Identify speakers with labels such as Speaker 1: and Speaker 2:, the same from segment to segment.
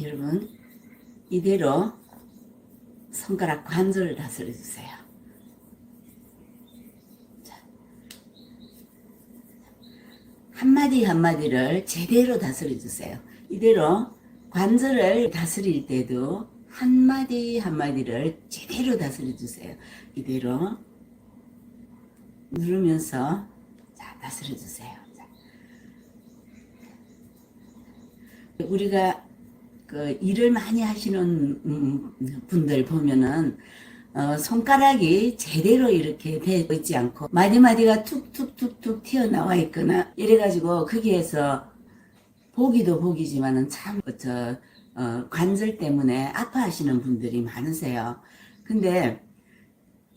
Speaker 1: 여러분 이대로 손가락 관절을 다스려 주세요. 자. 한마디 한마디를 제대로 다스려 주세요. 이대로 관절을 다스릴 때도 한마디 한마디를 제대로 다스려 주세요. 이대로 누르면서 자 다스려 주세요. 자. 우리가 그 일을 많이 하시는 음, 분들 보면은 어, 손가락이 제대로 이렇게 돼 있지 않고 마디마디가 툭툭툭툭 튀어나와 있거나 이래가지고 거기에서 보기도 보기지만은 참저 어, 관절 때문에 아파하시는 분들이 많으세요. 근데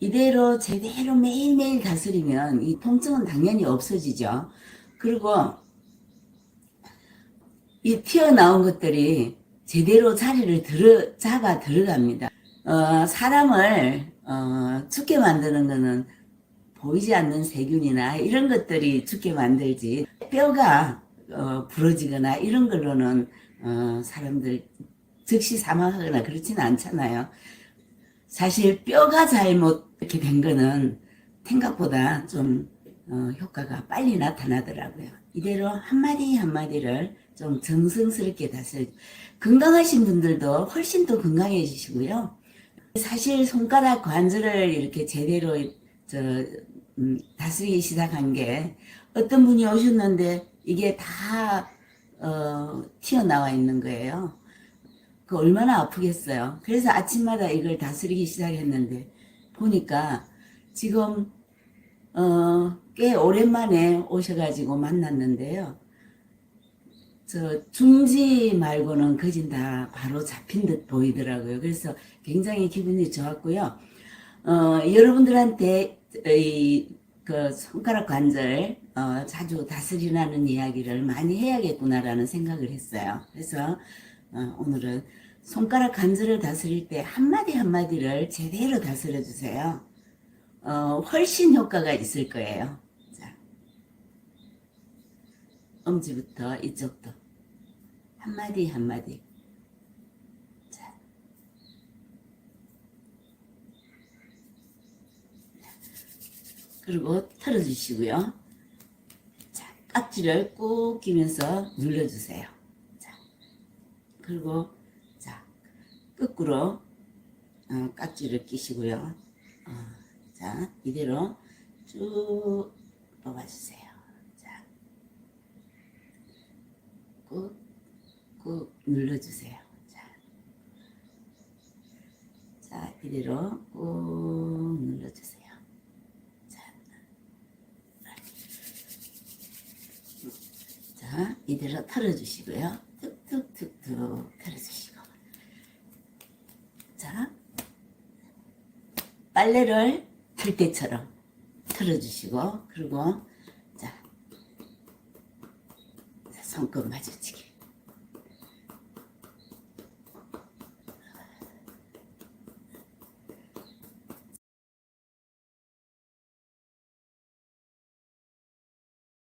Speaker 1: 이대로 제대로 매일매일 다스리면 이 통증은 당연히 없어지죠. 그리고 이 튀어나온 것들이 제대로 자리를 들어, 잡아 들어갑니다. 어, 사람을 어, 죽게 만드는 거는 보이지 않는 세균이나 이런 것들이 죽게 만들지 뼈가 어, 부러지거나 이런 걸로는 어, 사람들 즉시 사망하거나 그렇지는 않잖아요. 사실 뼈가 잘못 이렇게 된 거는 생각보다 좀 어, 효과가 빨리 나타나더라고요. 이대로 한마디 한마디를 좀 정성스럽게 다스려 건강하신 분들도 훨씬 더 건강해지시고요. 사실 손가락 관절을 이렇게 제대로 저 음, 다스리기 시작한 게 어떤 분이 오셨는데 이게 다 어, 튀어나와 있는 거예요. 그 얼마나 아프겠어요. 그래서 아침마다 이걸 다스리기 시작했는데 보니까 지금 어, 꽤 오랜만에 오셔가지고 만났는데요. 저 중지 말고는 거진 다 바로 잡힌 듯 보이더라고요. 그래서 굉장히 기분이 좋았고요. 어, 여러분들한테 이, 그 손가락 관절 어, 자주 다스리라는 이야기를 많이 해야겠구나라는 생각을 했어요. 그래서 어, 오늘은 손가락 관절을 다스릴 때 한마디 한마디를 제대로 다스려 주세요. 어, 훨씬 효과가 있을 거예요. 자, 엄지부터 이쪽도 한마디 한마디. 자. 그리고 털어주시고요. 자, 깍지를 꾹 끼면서 눌러주세요. 자, 그리고 자, 거꾸로 어, 깍지를 끼시고요. 어, 자, 이대로 쭉 뽑아주세요. 자, 꾹, 꾹 눌러주세요. 자, 자, 이대로 꾹 눌러주세요. 자, 자, 이대로 털어주시고요. 툭툭툭툭 털어주시고. 자, 빨래를 할 때처럼 털어주시고, 그리고, 자, 손끝 마주치기.